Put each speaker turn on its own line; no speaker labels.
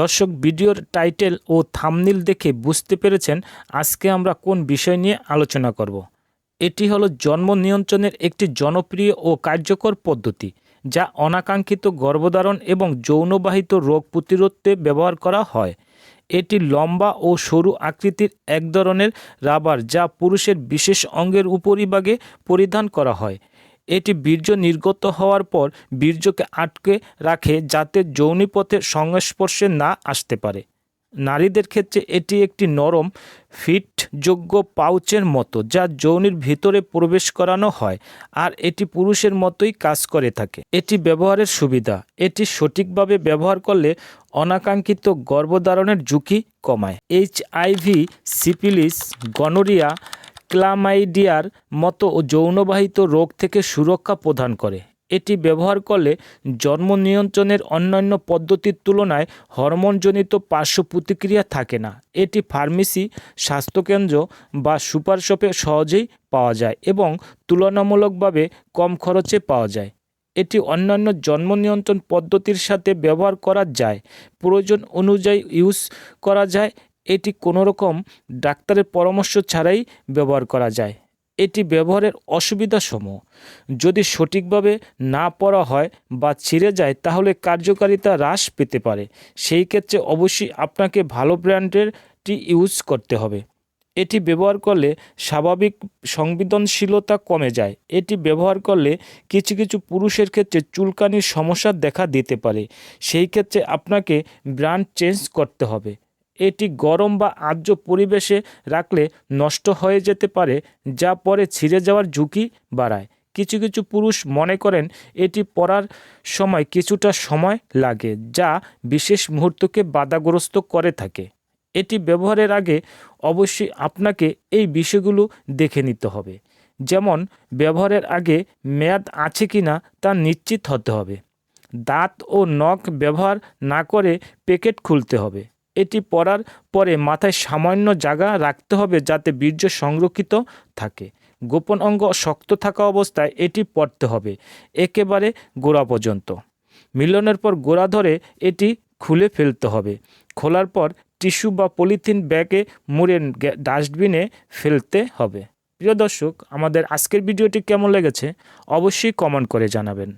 দর্শক, ভিডিওর টাইটেল ও থামনিল দেখে বুঝতে পেরেছেন আজকে আমরা কোন বিষয় নিয়ে আলোচনা করব। এটি হলো জন্ম নিয়ন্ত্রণের একটি জনপ্রিয় ও কার্যকর পদ্ধতি, যা অনাকাঙ্ক্ষিত গর্ভধারণ এবং যৌনবাহিত রোগ প্রতিরোধে ব্যবহার করা হয়। এটি লম্বা ও সরু আকৃতির এক ধরনের রাবার, যা পুরুষের বিশেষ অঙ্গের উপরিভাগে পরিধান করা হয়। এটি বীর্য নির্গত হওয়ার পর বীর্যকে আটকে রাখে যাতে যৌনিপথের সংস্পর্শে না আসতে পারে। নারীদের ক্ষেত্রে এটি একটি নরম, ফিটযোগ্য পাউচের মতো যা যৌনির ভিতরে প্রবেশ করানো হয় আর এটি পুরুষের মতোই কাজ করে থাকে। এটি ব্যবহারের সুবিধা। এটি সঠিকভাবে ব্যবহার করলে অনাকাঙ্ক্ষিত গর্ভধারণের ঝুঁকি কমায়। এইচআইভি সিপিলিস গনোরিয়া ক্লামাইডিয়ার মতো যৌনবাহিত রোগ থেকে সুরক্ষা প্রদান করে। এটি ব্যবহার করলে জন্ম নিয়ন্ত্রণের অন্যান্য পদ্ধতির তুলনায় হরমোনজনিত পার্শ্ব প্রতিক্রিয়া থাকে না। এটি ফার্মেসি, স্বাস্থ্যকেন্দ্র বা সুপার শপে সহজেই পাওয়া যায় এবং তুলনামূলকভাবে কম খরচে পাওয়া যায়। এটি অন্যান্য জন্ম নিয়ন্ত্রণ পদ্ধতির সাথে ব্যবহার করা যায়। প্রয়োজন অনুযায়ী ইউজ করা যায় এটি কোনো রকম ডাক্তারের পরামর্শ ছাড়াই ব্যবহার করা যায়। এটি ব্যবহারের অসুবিধাসমূহ। যদি সঠিকভাবে না পড়া হয় বা ছিঁড়ে যায়, তাহলে কার্যকারিতা হ্রাস পেতে পারে। সেই ক্ষেত্রে অবশ্যই আপনাকে ভালো ব্র্যান্ডেরটি ইউজ করতে হবে। এটি ব্যবহার করলে স্বাভাবিক সংবেদনশীলতা কমে যায়। এটি ব্যবহার করলে কিছু কিছু পুরুষের ক্ষেত্রে চুলকানির সমস্যা দেখা দিতে পারে। সেই ক্ষেত্রে আপনাকে ব্র্যান্ড চেঞ্জ করতে হবে। এটি গরম বা আর্দ্র পরিবেশে রাখলে নষ্ট হয়ে যেতে পারে, যা পরে ছিঁড়ে যাওয়ার ঝুঁকি বাড়ায়। কিছু কিছু পুরুষ মনে করেন এটি পরার সময় কিছুটা সময় লাগে, যা বিশেষ মুহূর্তকে বাধাগ্রস্ত করে থাকে। এটি ব্যবহারের আগে অবশ্যই আপনাকে এই বিষয়গুলো দেখে নিতে হবে, যেমন ব্যবহারের আগে মেয়াদ আছে কি না তা নিশ্চিত হতে হবে। দাঁত ও নখ ব্যবহার না করে প্যাকেট খুলতে হবে। এটি পরার পরে মাথায় সামান্য জায়গা রাখতে হবে যাতে বীর্য সংরক্ষিত থাকে। গোপন অঙ্গ শক্ত থাকা অবস্থায় এটি পরতে হবে। একেবারে গোড়া পর্যন্ত। মিলনের পর গোড়া ধরে এটি খুলে ফেলতে হবে। খোলার পর টিস্যু বা পলিথিন ব্যাগে মুড়ে ডাস্টবিনে ফেলতে হবে। প্রিয় দর্শক, আমাদের আজকের ভিডিওটি কেমন লেগেছে অবশ্যই কমেন্ট করে জানাবেন।